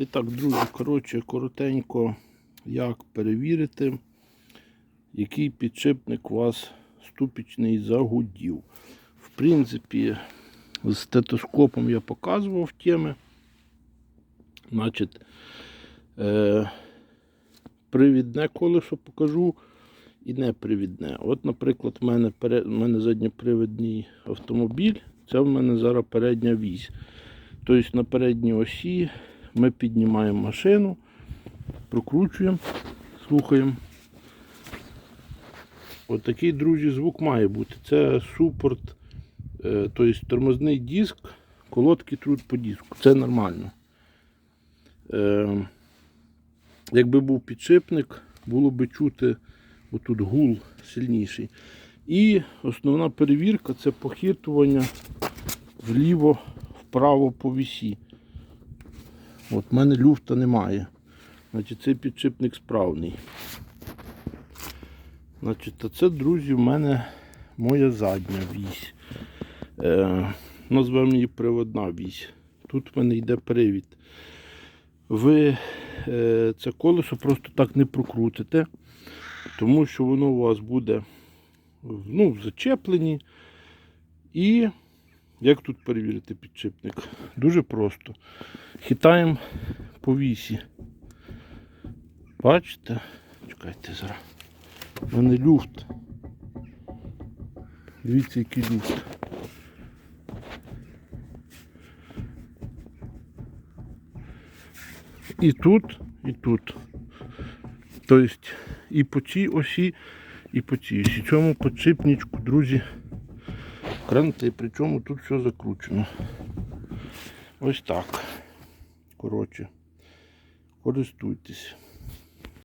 І так, друзі, коротше, коротенько, як перевірити, який підшипник у вас ступічний загудів. В принципі, з стетоскопом я показував теми. Значить, е, привідне колесо покажу і непривідне. От, наприклад, в мене, в мене задньопривідний автомобіль, це в мене зараз передня вісь. Тобто на передній осі ми піднімаємо машину, прокручуємо, слухаємо. От такий, друзі, звук має бути. Це супорт, е, тобто тормозний диск, колодки труть по диску. Це нормально. Е, Якби був підшипник, було би чути отут гул сильніший. І основна перевірка це похитування вліво, вправо по вісі. От в мене люфта немає. Значить, цей підшипник справний. Значить, а це, друзі, в мене моя задня вісь. Е, назвемо її приводна вісь. Тут в мене йде привід. Ви е, це колесо просто так не прокрутите, тому що воно у вас буде ну, в зачепленні. І як тут перевірити підшипник? Дуже просто. Хитаємо по вісі. Бачите? Чекайте зараз. У мене люфт. Дивіться, який люфт. І тут, і тут. Тобто і по цій осі, і по цій осі. Цьому подшипничку, друзі, кранти, причому тут все закручено. Ось так. Коротше, користуйтесь.